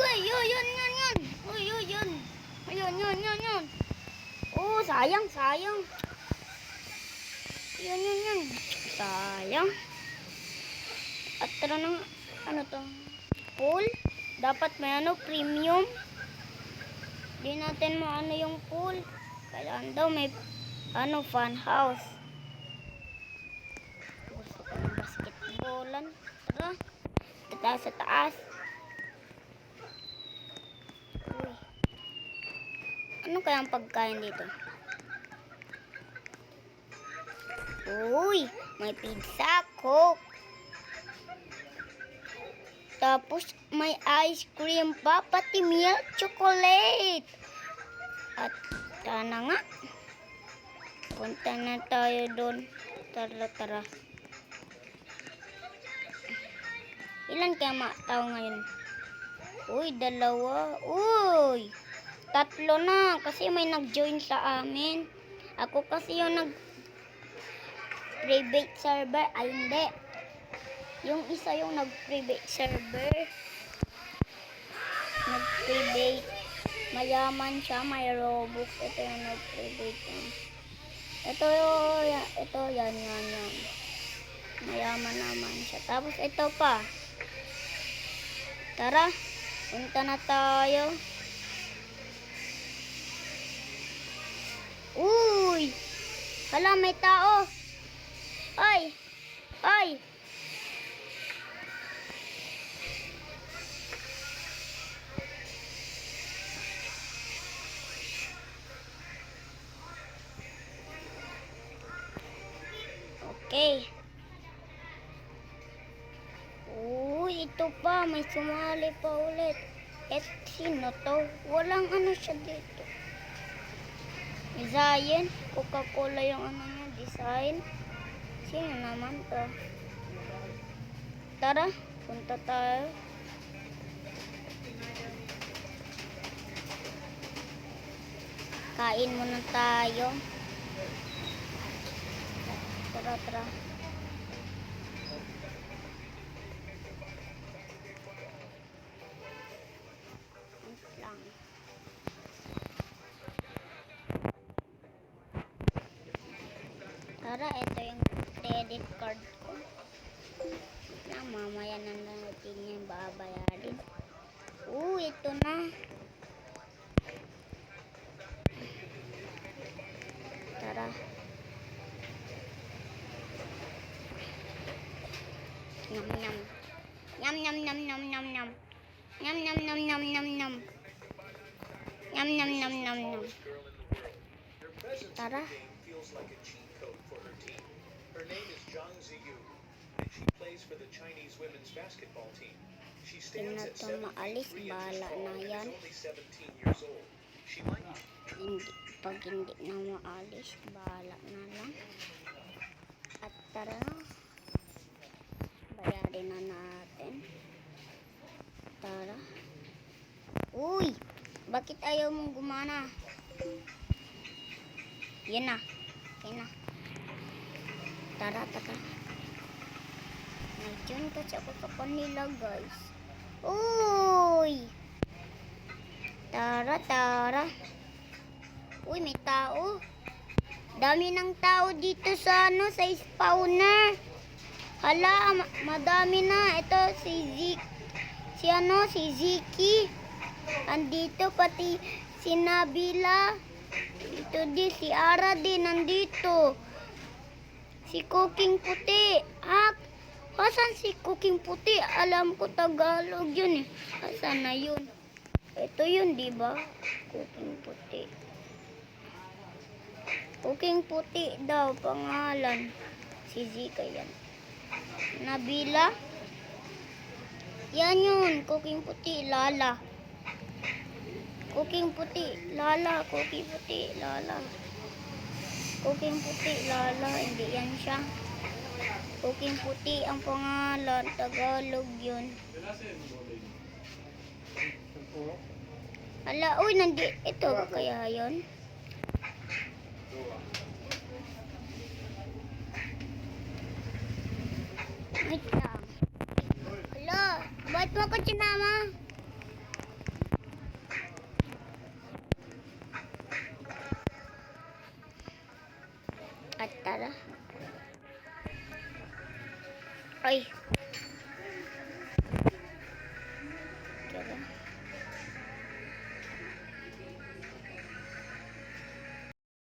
uy, yun, yun, yun, yun. Uy, yun, yun. Ayun, yun, yun, yun. Oh, sayang, sayang. Yun, yun, yun. Sayang. At tara ng, ano to? Pool? Dapat may ano, premium. Di natin maano yung pool. Kailangan daw may, ano, fun house. Gusto ko ng basketballan. Tara. Tataas sa taas. Uy. Ano kaya ang pagkain dito? Uy, may pizza, coke. Tapos may ice cream pa, pati milk chocolate. At tara nga. Punta na tayo doon. Tara, tara. Ilan kaya mga tao ngayon? Uy, dalawa. Uy! Tatlo na kasi may nag-join sa amin. Ako kasi yung nag private server. Ay, hindi. Yung isa yung nag-private server. Nag-private. Mayaman siya, may Robux. Ito yung nag-private. Ito ito, yan, yan, yan. Mayaman naman siya. Tapos ito pa. Tara, punta na tayo. Uy! Hala, may tao. Ay! Ay! Okay. Uy, ito pa. May sumali pa ulit. Eh, sino to? Walang ano siya dito. Design. Coca-Cola yung ano niya. Design. Sino naman to? Tara, punta tayo. Kain muna tayo. Tara, tara. Tara, ito yung credit card ko. Na, mamaya na natin yung babayarin. Oo, ito na. Tara. Nyam. Nyam nyam nyam nyam nyam nyam. Nyam nyam nyam nyam nyam nyam. Nyam nyam nyam nyam nyam. Her presence Tara. Her team. Her name is Zhang Ziyu, and she plays for the Chinese women's basketball team. She stands at to 7 maalis, feet 3 inches tall and is only 17 years old. She might Hindi, pag hindi na maalis, bahala na lang. At tara. Bayarin na natin. Tara. Uy! Bakit ayaw mong gumana? Yan na. Yan na. Tara, tara. Nandiyan kasi ako sa kanila, guys. Uy! Tara, tara. Uy, may tao. Dami ng tao dito sa ano, sa spawner. Hala, ma- madami na. Ito si Zik. Si ano, si Ziki. Andito pati si Nabila. Dito din si Ara din nandito. Si Cooking Puti. Ah, Asan si Cooking Puti? Alam ko Tagalog yun eh. Asan na yun? Ito yun, di ba? Cooking Puti. Cooking Puti daw, pangalan. Si Zika yan. Nabila? Yan yun, Cooking Puti, Lala. Cooking Puti, Lala, Cooking Puti, Lala. Cooking Puti, Lala, hindi yan siya. Cooking Puti ang pangalan, Tagalog yun. Ala, uy, nandi, ito ba kaya yun? Wait lang. Ala, ba't mo ko sinama? At tara. Ay,